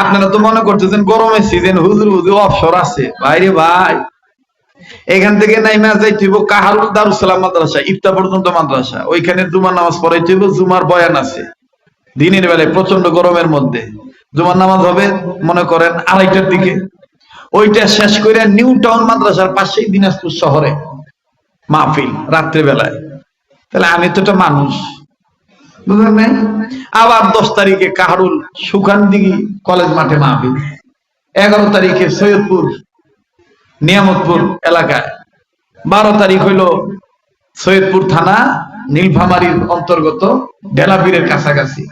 আপনারা তো মনে করতেছেন গরমের সিজন হুজুর হুজুর অবসর আছে। ভাইরে ভাই, এখান থেকে নাইমা যাইতে হইব কাহারুল দারুসালাম মাদ্রাসা ইফতা পর্যন্ত মাদ্রাসা। ওইখানে জুমার নামাজ পড়াইতে হইব, জুমার বয়ান আছে। দিনের বেলায় প্রচণ্ড গরমের মধ্যে। জুমার নামাজ হবে, মনে করেন, আড়াইটার দিকে। ওইটা শেষ করে নিউ টাউন মাদ্রাসার পাশেই দিনাজপুর শহরে। মাহফিল রাত্রে বেলায় তাহলে আমি তো মানুষ। বুঝলেন নাই? আবার দশ তারিখে কাহারুল সুখান দিঘি কলেজ মাঠে মাহফিল। এগারো তারিখে সৈয়দপুর, নিয়ামতপুর এলাকায়। বারো তারিখ হইল সৈয়দপুর থানা, নীলফামারীর অন্তর্গত ঢেলাপীরের কাছাকাছি।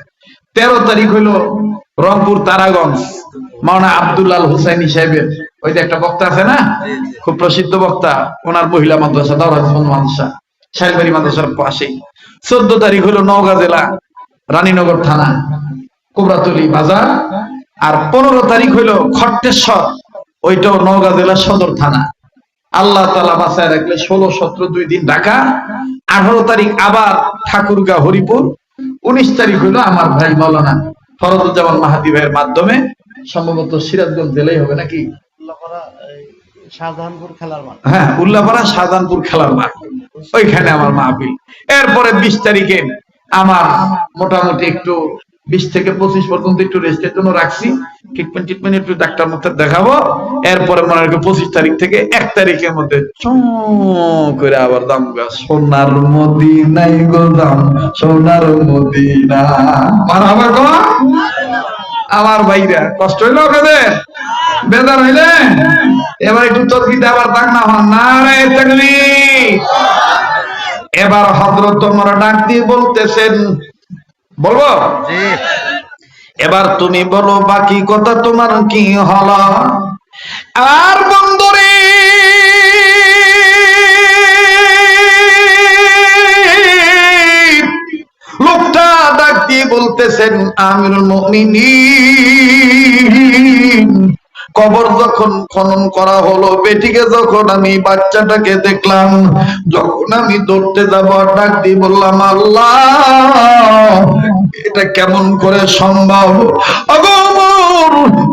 তেরো তারিখ হইল রংপুর তারাগঞ্জ, মাওনা আব্দুল্লাল হুসাইনি সাহেবের। ওই যে একটা বক্তা আছে না? খুব প্রসিদ্ধ বক্তা, ওনার মহিলা মাদ্রাসা দাওরাজবন্দ মাদ্রাসা। শাইলবাড়ি মাদ্রাসার পাশেই। চোদ্দ তারিখ হইল নওগাঁ জেলা রানীনগর থানা কোবরাতলি বাজার। আর পনেরো তারিখ হইল খট্টেশ্বর ওইটাও নওগাঁ জেলা সদর থানা। আল্লাহ তালা বাসায় রাখলে ষোলো সতেরো দুই দিন ঢাকা। আঠারো তারিখ আবার ঠাকুরগা হরিপুর। উনিশ তারিখ হইল আমার ভাই মৌলানা ফরদুজ্জামান মাহাদি ভাইয়ের মাধ্যমে। সম্ভবত সিরাজগঞ্জ জেলায় হবে নাকি? উল্লাপাড়া, শাহজাহানপুর খেলার মাঠ। হ্যাঁ উল্লাপাড়া শাহজাহানপুর খেলার মাঠ। ওইখানে আমার মাহফিল। এরপরে বিশ তারিখে আমার মোটামুটি একটু বিশ থেকে পঁচিশ পর্যন্ত একটু রেস্টের জন্য রাখছি। ট্রিটমেন্ট ট্রিটমেন্ট একটু ডাক্তার মধ্যে দেখাবো। এরপরে মনে রাখব পঁচিশ তারিখ থেকে এক তারিখের মধ্যে করে আবার দাম সোনার গো দাম, সোনার মদিনা। আবার আমার ভাইরা কষ্ট হইল ওদের বেদার হইলে? এবার একটু তর্কিতে আবার ডাক না হন। না রে তাকবি এবার হজরত তোমার ডাক দিয়ে বলতেছেন বলব? এবার তুমি বলো বাকি কথা তোমার কি হলো? আর বন্ধুরে বলতেছেন, আমিরুল কবর যখন খনন করা হলো, বেটিকে যখন আমি বাচ্চাটাকে দেখলাম, যখন আমি ধরতে যাব ডাক দিয়ে বললাম, আল্লাহ, এটা কেমন করে সম্ভব?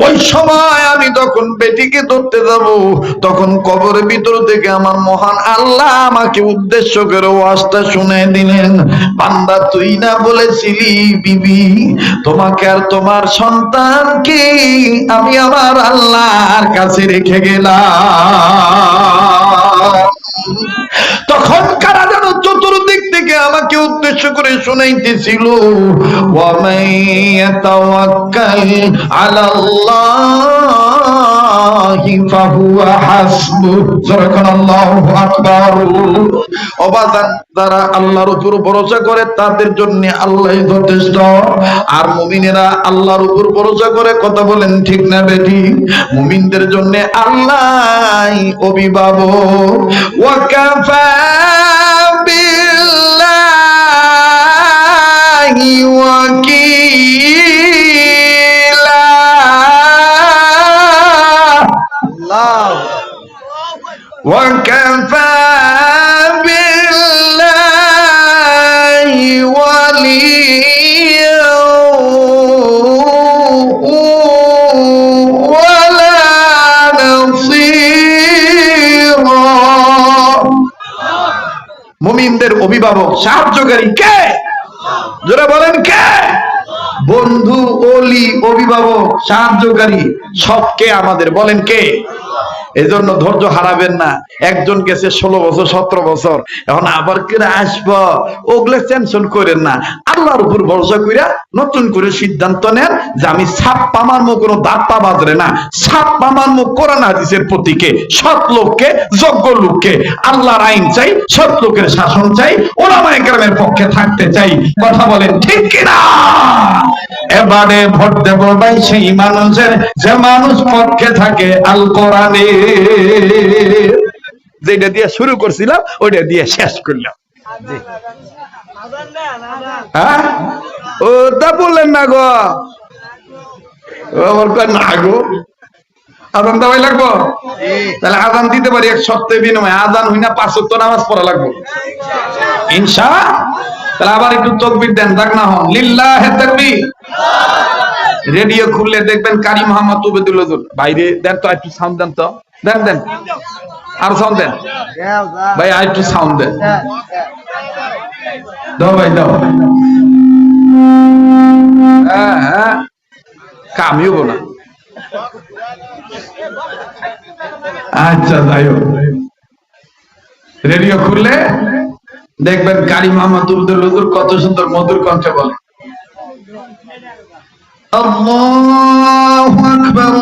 ওই সময় আমি তখন বেটিকে ধরতে যাব, তখন কবরের ভিতর থেকে আমার মহান আল্লাহ আমাকে উদ্দেশ্য করে ওয়াজটা শুনে দিলেন, বান্দা, তুই না বলেছিলি বিবি, তোমাকে আর তোমার সন্তানকে আমি আমার আল্লাহর কাছে রেখে গেলাম। তখন কারা যেন চতুর্দিক থেকে আমাকে উদ্দেশ্য করে শোনাইতেছিল আল্লাহর উপর ভরসা করে, তাদের জন্য আল্লাহ যথেষ্ট। আর মুমিনেরা আল্লাহর উপর ভরসা করে, কথা বলেন ঠিক না বেটি মুমিনদের জন্য আল্লাহ অভিভাবক। ওয়াকাফা বিল্লাহি ওয়াকিলা আল্লাহ وكفى بالله وليا ولا نصيرا মুমিনদের অভিভাবক সাহায্যকারী কে অভিভাবক সাহায্যকারী সবকে আমাদের বলেন কে? এজন্য ধৈর্য হারাবেন না। একজন গেছে ষোলো বছর, সতেরো বছর। এখন আবার কেটে আসব। ওগুলো টেনশন করেন না। আল্লাহর উপর ভরসা কইরা নতুন করে সিদ্ধান্ত নেন যে আমি সাপ পামার মুখ কোনো দাঁত বাজরে না। সাপ পামার মুখ কোরআন হাদিসের প্রতীকে। সৎ লোককে, যোগ্য লোককে। আল্লাহর আইন চাই, সৎ লোকের শাসন চাই ওলামা একরামের পক্ষে থাকতে চাই। কথা বলেন ঠিক কিনা? এবারে ভোট দেব ভাই সেই মানুষের। যে মানুষ পক্ষে থাকে আল কোরআনে যেটা দিয়ে শুরু করছিলাম ওইটা দিয়ে শেষ করলাম। হ্যাঁ? ও তা বললেন না গো। আমার না গো। আদান দেওয়াই লাগবো? তাহলে আদান দিতে পারি এক সপ্তাহে বিনিময়ে। আদান হই না পাঁচ সপ্তাহ নামাজ পড়া লাগবো। ইনশা তাহলে আবার একটু তকবির দেন দেখ না হন। লিল্লাহ তাকবীর। রেডিও খুললে দেখবেন কারি মোহাম্মদ হুজুর বাইরে দেন তো একটু সাউন্ড দেন তো। দেন দেন। আর সাউন্ড দেন। ভাই, আর একটু সাউন্ড দেন। দাও ভাই, দাও। হ্যাঁ হ্যাঁ। কামি আচ্ছা যাই হোক। রেডিও খুললে দেখবেন কারি মোহাম্মদ উবদুল হুজুর কত সুন্দর মধুর কণ্ঠে বলে। আল্লাহু আকবার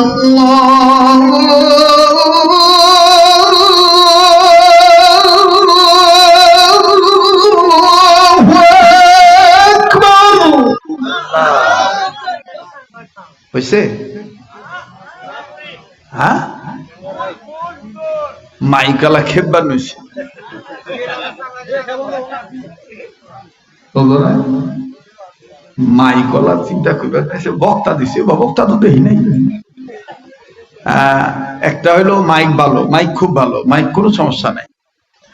মাইকলা চিন্তা করবে বক্তা দিছে বক্তা তো দেখি নাই। একটা হইল মাইক ভালো, মাইক খুব ভালো, মাইক কোনো সমস্যা নাই।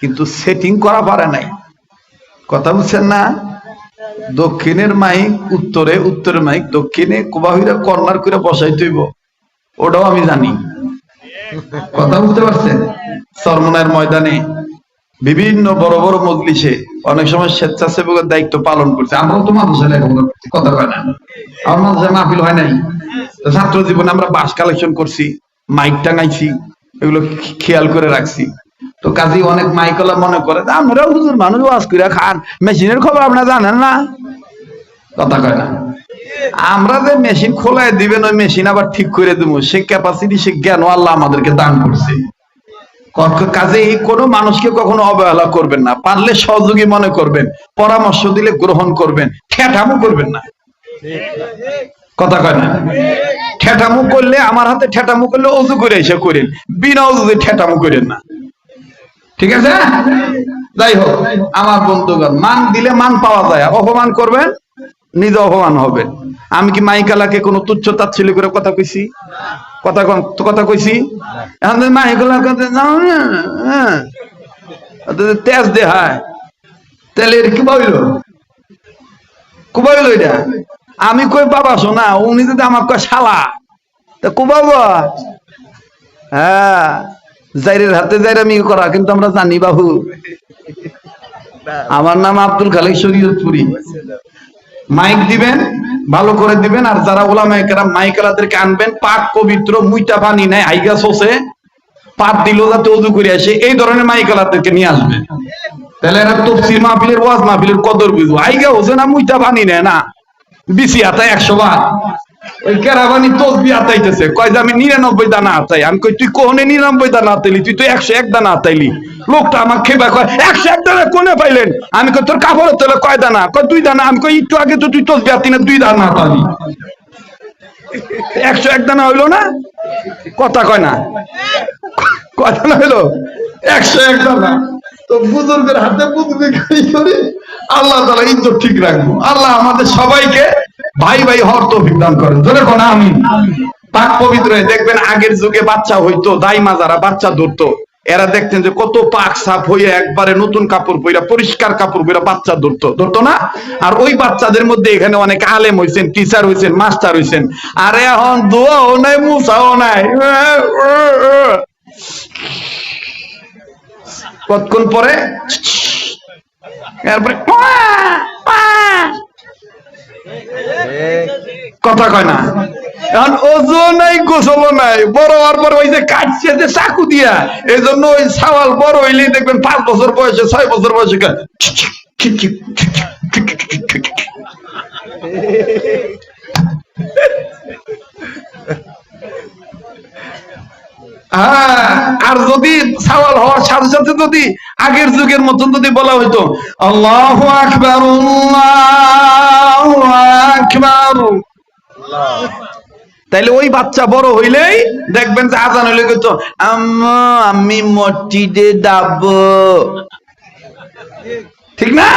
কিন্তু সেটিং করা পারে নাই। কথা বুঝছেন না? দক্ষিণের মাইক উত্তরে, উত্তরের মাইক, দক্ষিণে কোবাহিরা কর্নার করে বসাই তৈব ওটাও আমি জানি। কথা বুঝতে পারছেন? সরমনার ময়দানে বিভিন্ন বড় বড় মজলিসে অনেক সময় স্বেচ্ছাসেবকের দায়িত্ব পালন করছে। আমরাও তো মানুষের কথা কয় না। আমার মানুষের মাহফিল হয় নাই। ছাত্র জীবনে আমরা বাস কালেকশন করছি, মাইক টাঙাইছি, এগুলো খেয়াল করে রাখছি। তো কাজে অনেক মাইকলা মনে করে আপনারা হুজুর মানুষ ওয়াজ করে খান, মেশিনের খবর আপনারা জানেন না? কথা কয় না। আমরা যে মেশিন খোলাই দিবেন, ওই মেশিন আবার ঠিক করে দেবো। সে ক্যাপাসিটি সে জ্ঞান আল্লাহ আমাদেরকে দান করছে। কাজে এই কোনো মানুষকে কখনো অবহেলা করবেন না। পারলে সহযোগী মনে করবেন, পরামর্শ দিলে গ্রহণ করবেন, ঠেঠামো করবেন না। কথা কয় না? ঠেঠামো করলে, আমার হাতে ঠেঠামো করলে অজু করে এসে করেন। বিনা অজুতে ঠেঠামো করেন না। ঠিক আছে? যাই হোক, আমার বন্ধুগণ, মান দিলে মান পাওয়া যায়। অপমান করবেন? নিজে অপমান হবেন আমি কি মাইকালাকে কোনো তুচ্ছ তাচ্ছিল্য করে কথা কইছি? কথা কথা কইছি? এখন মাইকালা হ্যাঁ। অত তেজ দে হয় তাহলে এর কি বইল? কুবাইল এটা? আমি কই বাবা শোনা উনি যদি আমার কয় শালা, তা কুবাবা হ্যাঁ জাইরের হাতে জাইরামি করা, কিন্তু আমরা জানি বাবু আমার নাম আব্দুল খালিক শরীয়তপুরি। মাইক দিবেন, ভালো করে দিবেন, আর যারা ওলা মাইকেরা মাইকেরাদেরকে আনবেন, পাক পবিত্র, মুইটা পানি নাই আইগা সোসে, পাত দিলো যাতে অজু করে আসে, এই ধরনের মাইকেলাদেরকে নিয়ে আসবে। তাহলে এরা তফসির মাহফিলের ওয়াজ, মাহফিলের কদর বুঝব। আইগা হোসে না, মুইটা পানি নেয় না। বিসি হাতায় একশো বার। ওই কেরাবানি তসবি হাতাইতেছে কয় যে আমি নিরানব্বই দানা হাতাই আমি কই, তুই কোনে নিরানব্বই দানা হাতাইলি তুই তো একশো এক দানা হাতাইলি লোকটা আমার খেবা কয়, একশো এক দানা কোনে পাইলেন? আমি কই, তোর কাপড়ের তলে কয় দানা? কয়, দুই দানা। আমি কই, একটু আগে তো তুই তসবি হাতি না দুই দানা হাতালি একশো এক দানা হইল না? কথা কয় না? কয় দানা হইল? একশো এক দানা। তো বুজুর্গের হাতে বুজুর্গে আল্লাহ তালা ইজ্জত ঠিক রাখব। আল্লাহ আমাদের সবাইকে ভাই ভাই হওয়ার তৌফিক দান করেন। ধরে কোন আমি পাক পবিত্র দেখবেন আগের যুগে বাচ্চা হইতো, দাইমা যারা, বাচ্চা ধরতো, এরা দেখতেন যে কত পাক সাফ হয়ে একবারে নতুন কাপড় পইরা, পরিষ্কার কাপড় পইরা বাচ্চা ধরতো। ধরতো না? আর ওই বাচ্চাদের মধ্যে এখানে অনেক আলেম হইছেন টিচার হইছেন মাস্টার হইছেন। আর এখন দোয়াও নাই মুসাও নাই। কতক্ষণ পরে? এরপরে কথা কয় না। ওজন নাই নাই, বড় হওয়ার পর ওই যে কাটছে যে চাকু দিয়া এই জন্য ওই সাওয়াল বড় হইলেই দেখবেন পাঁচ বছর বয়সে, ছয় বছর বয়সে হ্যাঁ আর যদি সওয়াল হওয়ার সাথে সাথে যদি আগের যুগের মতন যদি বলা হইতো, আল্লাহ আকবার আকবার। তাইলে ওই বাচ্চা বড় হইলেই দেখবেন যে আজান হইলে কিন্তু আম্মা আমি মসজিদে যাব। ঠিক না?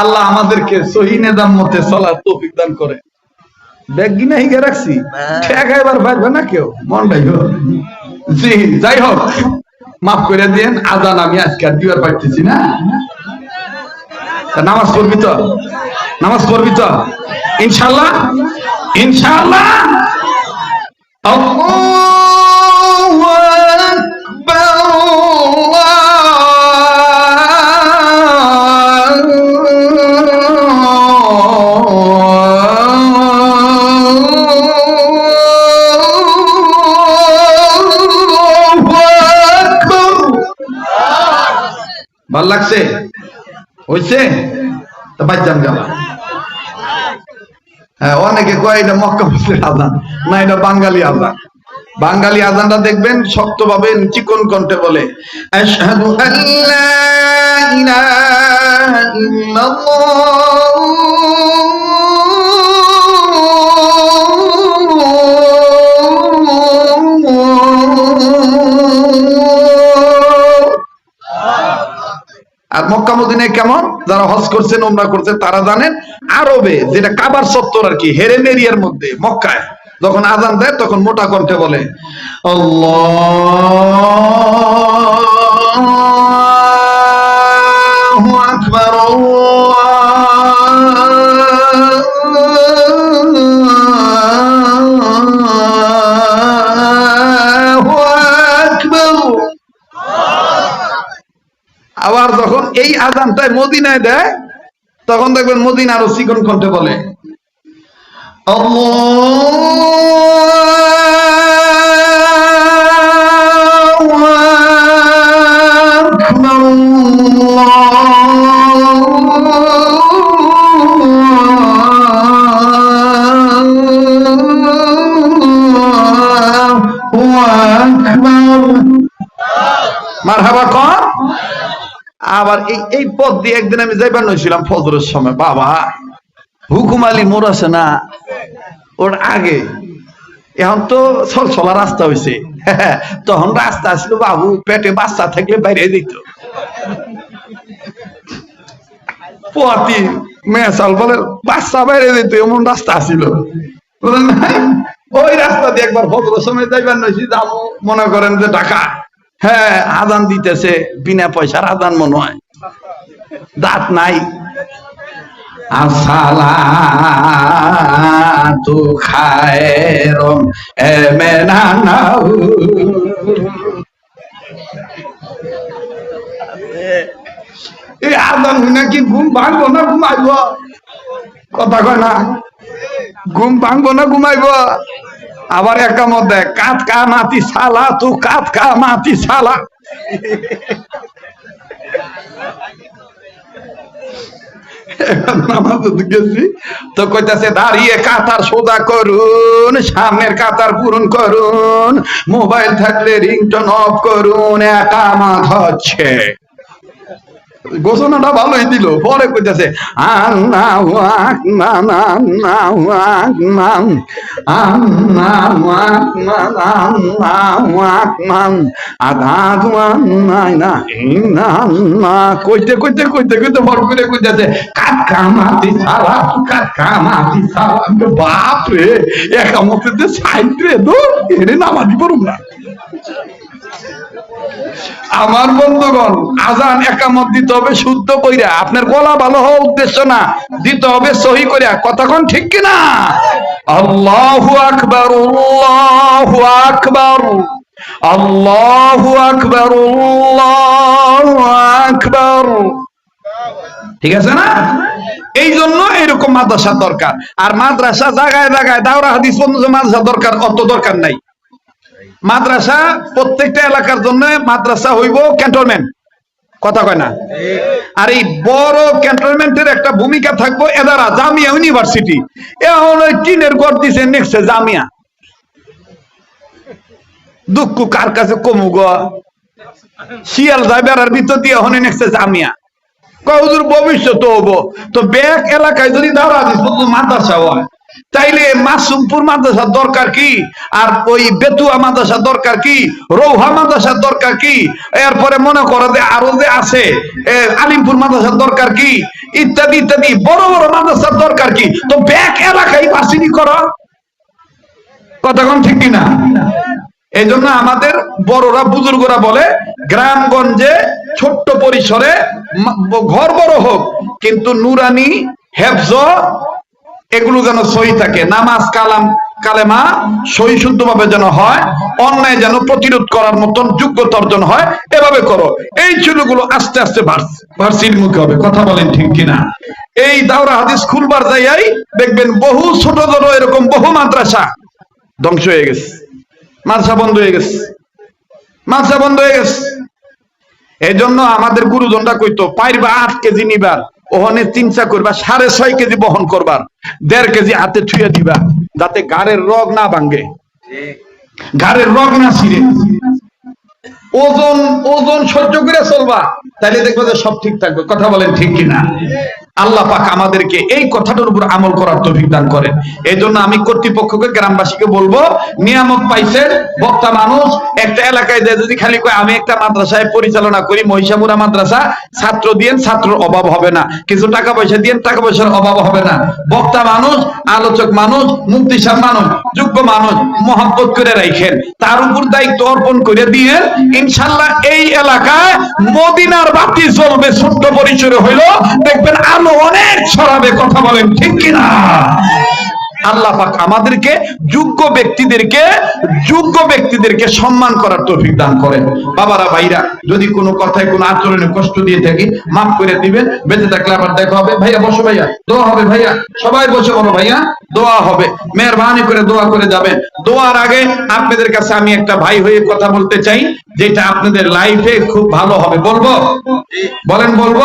আল্লাহ আমাদেরকে সহি নেদাম মতে চলার তৌফিক দান করে। ব্যাগ গিনা হিগে রাখছি। ঠেক এবার পারবে না কেউ? মনটাই হোক জি যাই হোক মাফ করে দিন আজান আমি আজকে আর দিবার পারতেছি না। নামাজ পড়বি তো? নামাজ পড়বি তো? ইনশাল্লাহ আকবার। ভালো লাগছে? হইছে? হ্যাঁ অনেকে কয় এটা মক্কা আজান, না, এটা বাঙালি আজান। বাঙালি আজানটা দেখবেন শক্তভাবে চিকন কণ্ঠে বলে, আশহাদু ইলাহা আর মক্কা মদিনায় কেমন? যারা হজ করছে ওমরা করছে, তারা জানেন আরবে যেটা কাবার সত্তর আর কি, হেরে এরিয়ার মধ্যে, মক্কায়। যখন আজান দেয়, তখন মোটা কণ্ঠে বলে, আল্লাহু আজানটায় মদিনায় দেয় তখন দেখবেন মদিনা আরও চিকন কণ্ঠে বলে আকবার। মারহাবা কর আবার এই এই পথ দিয়ে একদিন আমি যাইবার নইছিলাম ফজরের সময়। বাবা, হুকুম আলী মোড় আছে না? ওর আগে। এখন তো সলসলা রাস্তা হয়েছে তখন রাস্তা আসলো বাবু, পেটে বাচ্চা থাকলে বাইরে দিত। পোয়াতি বলে, বাচ্চা বাইরে দিত, এমন রাস্তা আসিল। ওই রাস্তা দিয়ে একবার ফজরের সময় যাইবার নইছি, যাব। মনে করেন যে ঢাকা। হ্যাঁ আদান দিতেছে, বিনা পয়সার আদান মনে হয়। দাঁত নাই। আসসালাতু খায়রুম এমেনানাউ এই আদান হইনা কি ঘুম ভাঙবো না ঘুমাইব? কথা কয় না, ঘুম ভাঙবো না ঘুমাইব? আবার একামত দেয় কাত কা মাতি সালা তু কাত মাতি সালা তো কইতাছে, দাঁড়িয়ে কাতার সোজা করুন, সামনের কাতার পূরণ করুন, মোবাইল থাকলে রিংটন অফ করুন একামাত হচ্ছে। ঘোষণাটা ভালোই দিল, পরে কইতেছে কইতে কইতে কইতে কইতে বড় করে কইতেছে কাট কামাতি সালা কাট কামাতি সালা বাপ রে একামতে সাইড রে দূর এরে নামাজি পড়ুম না। আমার বন্ধুগণ, আজান একামত দিতে হবে শুদ্ধ কইরা। আপনার গলা ভালো হওয়া উদ্দেশ্য না, দিতে হবে সহি কইরা। কতক্ষণ ঠিক কিনা? আল্লাহু আকবার আল্লাহু আকবার। আল্লাহু আকবার আল্লাহু আকবার। ঠিক আছে না? এই জন্য এরকম মাদ্রাসা দরকার। আর মাদ্রাসা জায়গায় জায়গায় দাওরা হাদিস পর্যন্ত মাদ্রাসা দরকার, অত দরকার নাই। মাদ্রাসা প্রত্যেকটা এলাকার জন্য মাদ্রাসা হইব ক্যান্টনমেন্ট। কথা কয় না? আর এই বড় ক্যান্টনমেন্টের একটা ভূমিকা থাকব এদারা, জামিয়া ইউনিভার্সিটি। এখন ওই টিনের ঘর দিছে নেক্সট জামিয়া। দুঃখ কার কাছে কমু গো? শিয়াল যায় বেড়ার ভিতর দিয়ে হনে নেক্সট জামিয়া। কহুদুর ভবিষ্যৎ হব। তো ব্যাক এলাকায় যদি দাওরা দিস মাদ্রাসা হয়। তাইলে মাসুমপুর মাদ্রাসার দরকার কি? আর ওই বেতুয়া মাদ্রাসার দরকার কি? রৌহা মাদ্রাসার দরকার কি? এরপরে মনে করো যে আরও যে আছে আলিমপুর মাদ্রাসার দরকার কি? ইত্যাদি ইত্যাদি। বড় বড় মাদ্রাসার দরকার কি? তো ব্যাক এলাকায় ভার্সিটি করো। কতক্ষণ ঠিক কিনা? এই জন্য আমাদের বড়রা, বুজুর্গরা বলে, গ্রামগঞ্জে ছোট্ট পরিসরে ঘর বড় হোক, কিন্তু নুরানি, হেফজ এগুলো যেন সই থাকে। নামাজ, কালাম, কালেমা সই শুদ্ধভাবে যেন হয়, অন্যায় যেন প্রতিরোধ করার মতন যোগ্যতা অর্জন হয়, এভাবে করো। এই চুলগুলো আস্তে আস্তে ভার্সির মুখে হবে। কথা বলেন ঠিক কিনা? এই দাওরা হাদিস খুলবার যাইয়াই দেখবেন বহু ছোট ছোট এরকম বহু মাদ্রাসা ধ্বংস হয়ে গেছে। মাদ্রাসা বন্ধ হয়ে গেছে। মাদ্রাসা বন্ধ হয়ে গেছে। এই জন্য আমাদের গুরুজনরা কইতো, পাইরবা আট কেজি নিবার। ওখানে চিন্তা করবা, সাড়ে ছয় কেজি বহন করবার দেড় কেজি হাতে ছুঁয়ে দিবা, যাতে গাড়ের রগ না ভাঙ্গে গাড়ের রগ না ছিঁড়ে। ওজন ওজন সহ্য করে চলবা তাহলে দেখবে যে সব ঠিক থাকবে। কথা বলেন ঠিক কিনা? আল্লাহ পাক আমাদেরকে এই কথাটার উপর আমল করার তৌফিক দান করেন। এই জন্য আমি কর্তৃপক্ষকে, গ্রামবাসীকে বলব, নিয়ামত পাইছেন, বক্তা মানুষ, একটা এলাকায় যায় যদি খালি কয়, আমি একটা মাদ্রাসায় পরিচালনা করি মহিষামুরা মাদ্রাসা ছাত্র দিয়েন, ছাত্রর অভাব হবে না। কিছু টাকা পয়সা দিয়েন, টাকা পয়সার অভাব হবে না। বক্তা মানুষ, আলোচক মানুষ, মুক্তিসার মানুষ, যোগ্য মানুষ, মহাব্বত করে রাখেন তার উপর দায়িত্ব অর্পণ করে দিয়ে ইনশাল্লাহ এই এলাকায় মদিনার বাতি জ্বলবে, ছোট্ট পরিচয় হইল, দেখবেন আলো অনেক ছড়াবে কথা বলেন ঠিক কিনা? আল্লাহ পাক আমাদেরকে যোগ্য ব্যক্তিদেরকে যোগ্য ব্যক্তিদেরকে সম্মান করার তৌফিক দান করেন। বাবারা, ভাইরা, যদি কোনো কথায় কোনো আচরণে কষ্ট দিয়ে থাকি, মাফ করে দিবেন, বেঁচে থাকলে আবার দেখা হবে। ভাইয়া, বসো ভাইয়া, দোয়া হবে ভাইয়া। সবাই বসে বলো ভাইয়া, দোয়া হবে। মেহরবানি করে দোয়া করে যাবেন। দোয়ার আগে আপনাদের কাছে আমি একটা ভাই হয়ে কথা বলতে চাই, যেটা আপনাদের লাইফে খুব ভালো হবে। বলব? বলেন, বলব?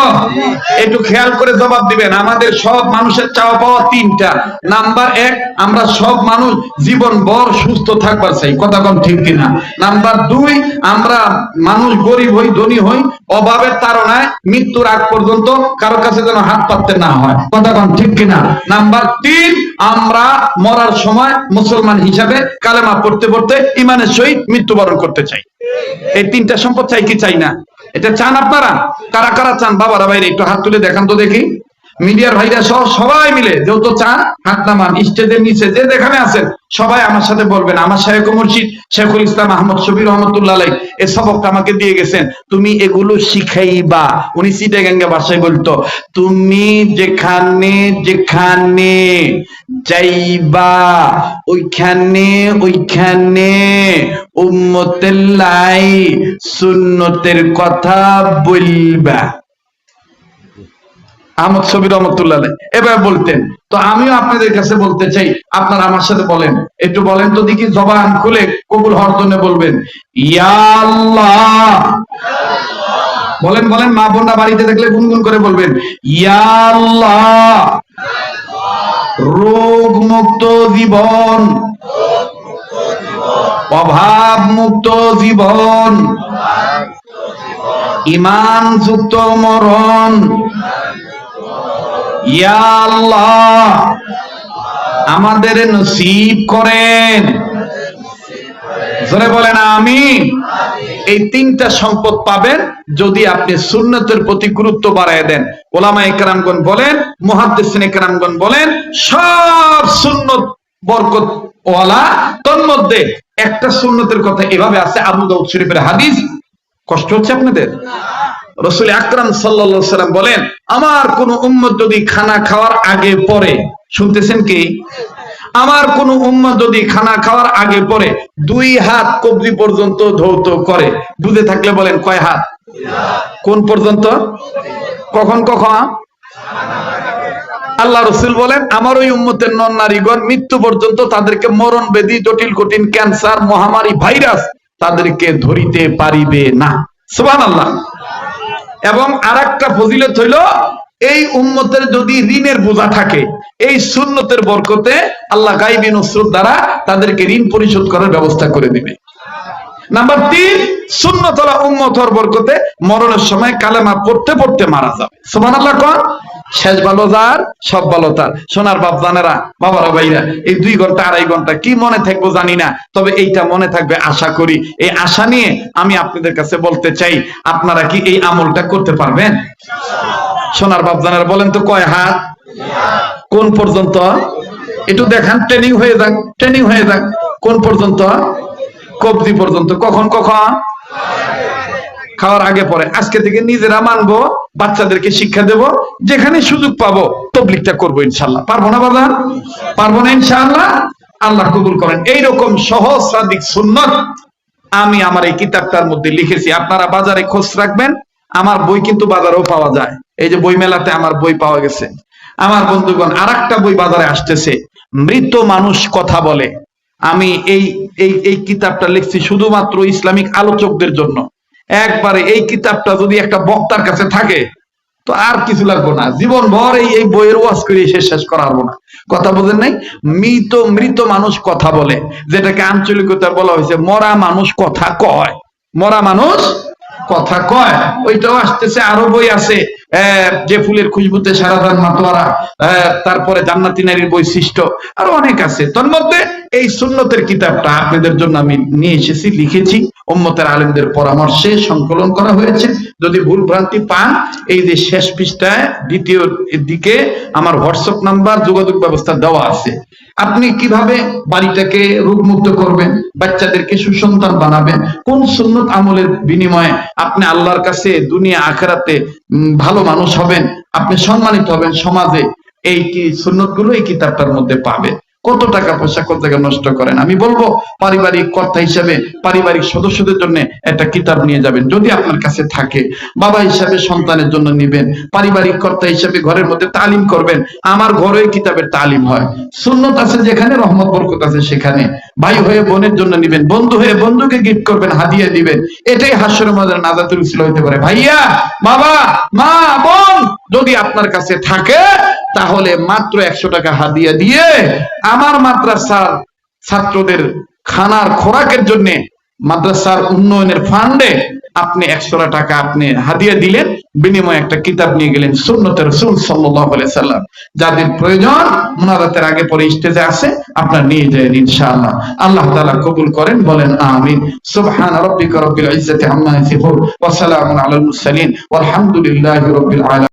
একটু খেয়াল করে জবাব দিবেন। আমাদের সব মানুষের চাওয়া পাওয়া তিনটা। নাম্বার এক আমরা সব মানুষ জীবন বর সুস্থ থাকবার চাই। কথা কম ঠিক কিনা? নাম্বার দুই, আমরা মানুষ গরিব হই, ধনী হই, অভাবের তাড়নায় মৃত্যুর আগ পর্যন্ত কারও কাছে যেন হাত পাততে না হয়। কথা কম ঠিক কিনা? নাম্বার তিন, আমরা মরার সময় মুসলমান হিসাবে কালেমা পড়তে পড়তে ইমানের সহিত মৃত্যুবরণ করতে চাই। এই তিনটা সম্পদ চাই কি চাই না? এটা চান আপনারা? কারা কারা চান? বাবারা বাইরে একটু হাত তুলে দেখান তো দেখি। মিডিয়ার ভাইরা সহ সবাই মিলে যেহেতু চান, হাত নামান, স্টেজের নিচে যে যেখানে আছেন, সবাই আমার সাথে বলবেন, আমার শাহেক মুর্শিদ শেখুল ইসলাম আহমদ শবির রহমতুল্লাহ এই সবকটা আমাকে দিয়ে গেছেন। তুমি এগুলো শিখাইবা। উনি সিটে গঙ্গা ভাষায় বলতো, তুমি যেখানে যেখানে যাইবা, ওইখানে ওইখানে উম্মতের লাই সুন্নতের কথা বলবা। আহমদ সবির রহমতুল্লাহ। এবার বলতেন, তো আমিও আপনাদের কাছে বলতে চাই, আপনারা আমার সাথে বলেন। একটু বলেন তো দেখি জবান খুলে কবুল জন্য বলবেন, ইয়া আল্লাহ। বলেন বলেন, মা বোনরা বাড়িতে দেখলে গুনগুন করে বলবেন, ইয়া আল্লাহ। রোগ মুক্ত জীবন। অভাব মুক্ত জীবন। ইমান যুক্ত মরণ। আমাদের নসিব করেন। বলেন আমি এই তিনটা সম্পদ পাবেন যদি আপনি সুন্নতের প্রতি গুরুত্ব বাড়ায় দেন। ওলামা একরামগণ বলেন, মুহাদ্দিসিন একরামগণ বলেন, সব সুন্নত বরকত ওয়ালা তন্মধ্যে একটা সুন্নতের কথা এভাবে আছে, আবু দাউদ শরীফের হাদিস কষ্ট হচ্ছে আপনাদের? রসুল আকরাম সাল্লা সাল্লাম বলেন, আমার কোন উম্মত যদি খানা খাওয়ার আগে পরে শুনতেছেন কি? আমার কোন উম্মত যদি খানা খাওয়ার আগে পরে দুই হাত কবজি পর্যন্ত ধৌত করে। বুঝে থাকলে বলেন, কয় হাত? কোন পর্যন্ত? কখন কখন? আল্লাহ রসুল বলেন, আমার ওই উম্মতের নন নারীগণ মৃত্যু পর্যন্ত তাদেরকে মরণ বেদি জটিল, কঠিন, ক্যান্সার, মহামারী, ভাইরাস তাদেরকে ধরিতে পারিবে না। সুবান আল্লাহ এবং আর একটা ফজিলত হইল, এই উম্মতের যদি ঋণের বোঝা থাকে, এই সুন্নতের বরকতে আল্লাহ গাইবি নসরুর দ্বারা তাদেরকে ঋণ পরিশোধ করার ব্যবস্থা করে দিবে। নাম্বার তিন শূন্যতলা উম্মত হওয়ার বরকতে মরণের সময় কালেমা পড়তে পড়তে মারা যাবে। সোমান আল্লাহ কন। শেষ ভালো যার, সব ভালো তার। সোনার বাপ জানেরা, বাবারা ভাইরা, এই দুই ঘণ্টা আড়াই ঘণ্টা কি মনে থাকব জানি না, তবে এইটা মনে থাকবে আশা করি। এই আশা নিয়ে আমি আপনাদের কাছে বলতে চাই, আপনারা কি এই আমলটা করতে পারবেন? সোনার বাপ জানেরা বলেন তো কয় হাত? কোন পর্যন্ত? একটু দেখান ট্রেনিং হয়ে যাক ট্রেনিং হয়ে যাক। কোন পর্যন্ত? কবজি পর্যন্ত। কখন কখন? খাওয়ার আগে পরে। আজকে থেকে নিজেরা মানবো, বাচ্চাদেরকে শিক্ষা দেব, যেখানে সুযোগ পাবো তবলিকটা করব ইনশাল্লাহ। পারব না বাবা? পারব না ইনশাআল্লাহ? আল্লাহ কবুল করেন। এইরকম সহজ, সাদিক সুন্নত আমি আমার এই কিতাবটার মধ্যে লিখেছি। আপনারা বাজারে খোঁজ রাখবেন, আমার বই কিন্তু বাজারেও পাওয়া যায়। এই যে বই মেলাতে আমার বই পাওয়া গেছে। আমার বন্ধুগণ আর বই বাজারে আসতেছে। মৃত মানুষ কথা বলে। আমি এই এই কিতাবটা লিখছি শুধুমাত্র ইসলামিক আলোচকদের জন্য। একবারে এই কিতাবটা যদি একটা বক্তার কাছে থাকে, তো আর কিছু লাগবো না। জীবন ভর এই এই বইয়ের ওয়াজ করে শেষ শেষ করা হব না। কথা বোঝেন নাই? মৃত মৃত মানুষ কথা বলে। যেটাকে আঞ্চলিকতা বলা হয়েছে, মরা মানুষ কথা কয়। মরা মানুষ কথা কয়। ওইটাও আসতেছে, আরও বই আছে। যে ফুলের খুশবুতে সারাদান মাতোয়ারা তারপরে জান্নাতি নারীর বৈশিষ্ট্য আরও অনেক আছে। তোর মধ্যে এই সুন্নতের কিতাবটা আপনাদের জন্য আমি নিয়ে এসেছি লিখেছি। উম্মতের আলেমদের পরামর্শে সংকলন করা হয়েছে। যদি ভুল ভ্রান্তি পান এই যে শেষ পৃষ্ঠায় দ্বিতীয় দিকে আমার হোয়াটসঅ্যাপ নাম্বার যোগাযোগ ব্যবস্থা দেওয়া আছে। আপনি কীভাবে বাড়িটাকে রোগমুক্ত করবেন বাচ্চাদেরকে সুসন্তান বানাবেন কোন সুন্নত আমলের বিনিময়ে আপনি আল্লাহর কাছে দুনিয়া আখেরাতে উম, ভালো মানুষ হবেন, আপনি সম্মানিত হবেন সমাজে। এই কি সুন্নতগুলো এই কিতাবটার মধ্যে পাবেন কত টাকা পয়সা কত টাকা নষ্ট করেন? আমি বলব, পারিবারিক কর্তা হিসাবে, পারিবারিক সদস্যদের জন্য একটা কিতাব নিয়ে যাবেন, যদি আপনার কাছে থাকে। বাবা হিসাবে সন্তানের জন্য নিবেন, পারিবারিক কর্তা হিসাবে ঘরের মধ্যে তালিম করবেন। আমার ঘরে কিতাবের তালিম হয়। সুন্নত আছে যেখানে, রহমত, বরকত আছে সেখানে। ভাই হয়ে, বোনের জন্য নিবেন, বন্ধু হয়ে, বন্ধুকে গিফট করবেন, হাদিয়া দিবেন। এটাই হাস্যের মজার নাজাতুল ছিল হইতে পারে। ভাইয়া, বাবা, মা, বোন, যদি আপনার কাছে থাকে, তাহলে মাত্র একশো টাকা হাদিয়া দিয়ে আমার মাদ্রাসার ছাত্রদের খানার খোরাকের জন্য মাদ্রাসার উন্নয়নের ফান্ডে আপনি একশো টাকা আপনি হাদিয়া দিলেন, বিনিময়ে একটা কিতাব নিয়ে গেলেন সুন্নতের রসুল সাল্লাল্লাহু সাল্লাম। যাদের প্রয়োজন মুনাজাতের আগে পরে স্টেজে আছে আপনার নিয়ে যায় ইনশাআল্লাহ। আল্লাহ তাআলা কবুল করেন, বলেন আমিন। সুবহান রাব্বিকা রব্বিল ইজ্জাতি আম্মা ইয়াসিফুন, ওয়া সালামুন আলাল মুরসালিন, ওয়ালহামদুলিল্লাহি রাব্বিল আলামিন।